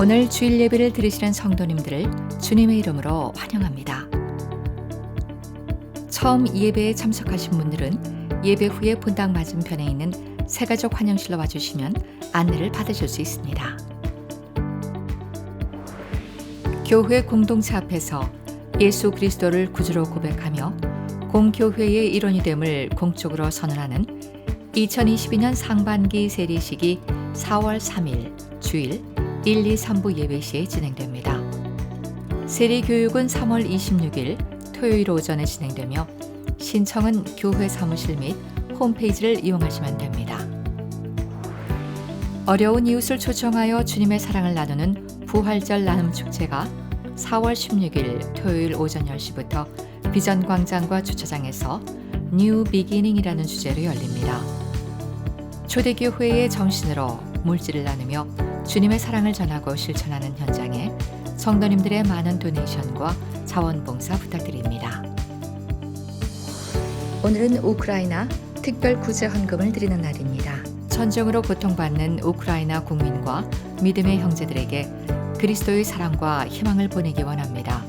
오늘 주일 예배를 들으시는 성도님들을 주님의 이름으로 환영합니다. 처음 예배에 참석하신 분들은 예배 후에 본당 맞은편에 있는 새가족 환영실로 와주시면 안내를 받으실 수 있습니다. 교회 공동체 앞에서 예수 그리스도를 구주로 고백하며 공교회의 일원이 됨을 공적으로 선언하는 2022년 상반기 세리식이 4월 3일 주일 1, 2, 3부 예배 시에 진행됩니다. 세리 교육은 3월 26일 토요일 오전에 진행되며 신청은 교회 사무실 및 홈페이지를 이용하시면 됩니다. 어려운 이웃을 초청하여 주님의 사랑을 나누는 부활절 나눔 축제가 4월 16일 토요일 오전 10시부터 비전 광장과 주차장에서 뉴 비기닝이라는 주제로 열립니다. 초대교회의 정신으로 물질을 나누며 주님의 사랑을 전하고 실천하는 현장에 성도님들의 많은 도네이션과 자원봉사 부탁드립니다. 오늘은 우크라이나 특별 구제 헌금을 드리는 날입니다. 전쟁으로 고통받는 우크라이나 국민과 믿음의 형제들에게 그리스도의 사랑과 희망을 보내기 원합니다.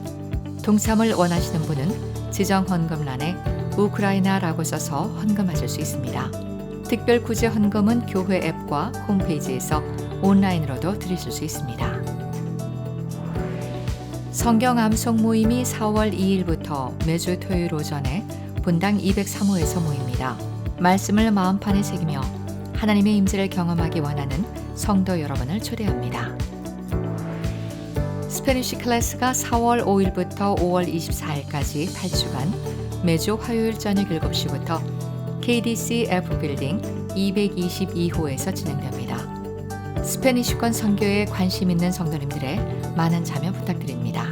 동참을 원하시는 분은 지정 헌금란에 우크라이나라고 써서 헌금하실 수 있습니다. 특별 구제 헌금은 교회 앱과 홈페이지에서 온라인으로도 드리실 수 있습니다. 성경 암송 모임이 4월 2일부터 매주 토요일 오전에 분당 203호에서 모입니다. 말씀을 마음판에 새기며 하나님의 임재를 경험하기 원하는 성도 여러분을 초대합니다. 스페니쉬 클래스가 4월 5일부터 5월 24일까지 8주간 매주 화요일 저녁 7시부터 KDC F 빌딩 222호에서 진행됩니다. 스페니쉬권 선교에 관심 있는 성도님들의 많은 참여 부탁드립니다.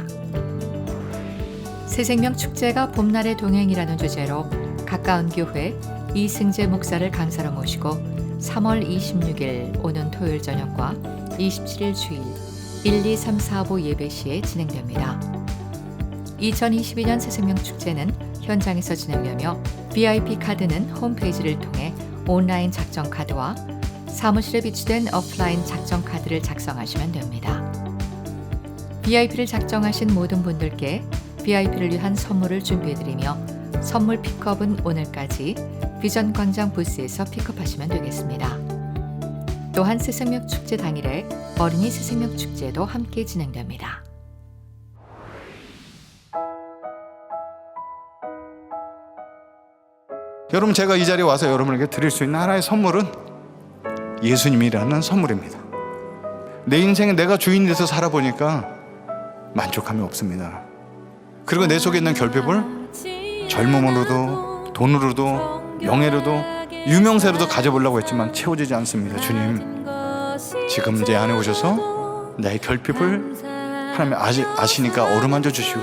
새생명 축제가 봄날의 동행이라는 주제로 가까운 교회 이승재 목사를 강사로 모시고 3월 26일 오는 토요일 저녁과 27일 주일 1, 2, 3, 4부 예배 시에 진행됩니다. 2022년 새생명 축제는 현장에서 진행되며 VIP 카드는 홈페이지를 통해 온라인 작정 카드와 사무실에 비치된 오프라인 작정 카드를 작성하시면 됩니다. VIP를 작정하신 모든 분들께 VIP를 위한 선물을 준비해드리며 선물 픽업은 오늘까지 비전 광장 부스에서 픽업하시면 되겠습니다. 또한 새생명 축제 당일에 어린이 새생명 축제도 함께 진행됩니다. 여러분 제가 이 자리에 와서 여러분에게 드릴 수 있는 하나의 선물은 예수님이라는 선물입니다. 내 인생에 내가 주인이 돼서 살아보니까 만족함이 없습니다. 그리고 내 속에 있는 결핍을 젊음으로도 돈으로도 명예로도 유명세로도 가져보려고 했지만 채워지지 않습니다. 주님 지금 제 안에 오셔서 나의 결핍을 하나님 아시, 아시니까 어루만져 주시고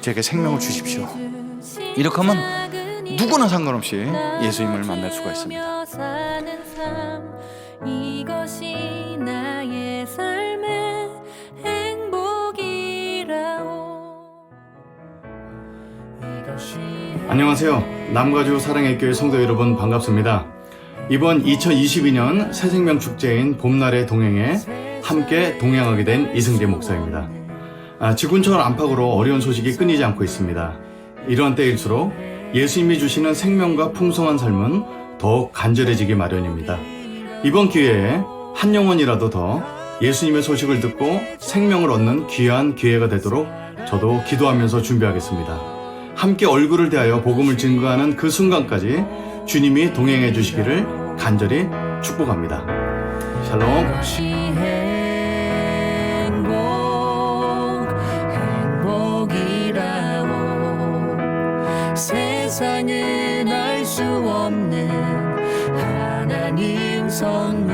제게 생명을 주십시오. 이렇게 하면 누구나 상관없이 예수님을 만날 수가 있습니다. 안녕하세요. 남가주 사랑의 교회 성도 여러분 반갑습니다. 이번 2022년 새생명 축제인 봄날의 동행에 함께 동행하게 된 이승재 목사입니다. 아, 지구촌 안팎으로 어려운 소식이 끊이지 않고 있습니다. 이러한 때일수록 예수님이 주시는 생명과 풍성한 삶은 더욱 간절해지기 마련입니다. 이번 기회에 한 영혼이라도 더 예수님의 소식을 듣고 생명을 얻는 귀한 기회가 되도록 저도 기도하면서 준비하겠습니다. 함께 얼굴을 대하여 복음을 증거하는 그 순간까지 주님이 동행해 주시기를 간절히 축복합니다. 샬롬. 수 없는 하나님 선물.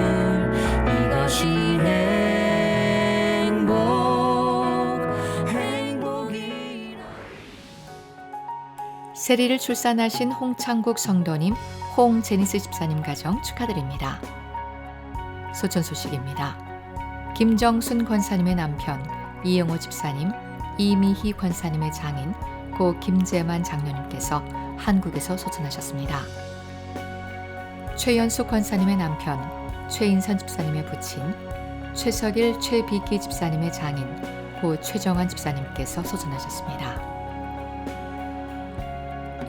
이것이 행복, 행복이라오. 세리를 출산하신 홍창국 성도님, 홍제니스 집사님 가정 축하드립니다. 소천 소식입니다. 김정순 권사님의 남편, 이영호 집사님, 이미희 권사님의 장인, 고 김재만 장로님께서 한국에서 소천하셨습니다. 최연수 권사님의 남편, 최인선 집사님의 부친, 최석일 최비기 집사님의 장인 고 최정환 집사님께서 소천하셨습니다.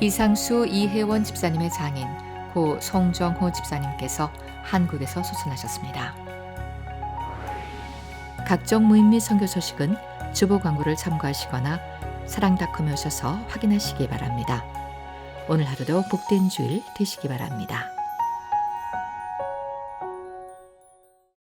이상수 이혜원 집사님의 장인 고 송정호 집사님께서 한국에서 소천하셨습니다. 각종 및 선교 소식은 주보 광고를 참고하시거나 사랑닷컴에 오셔서 확인하시기 바랍니다. 오늘 하루도 복된 주일 되시기 바랍니다.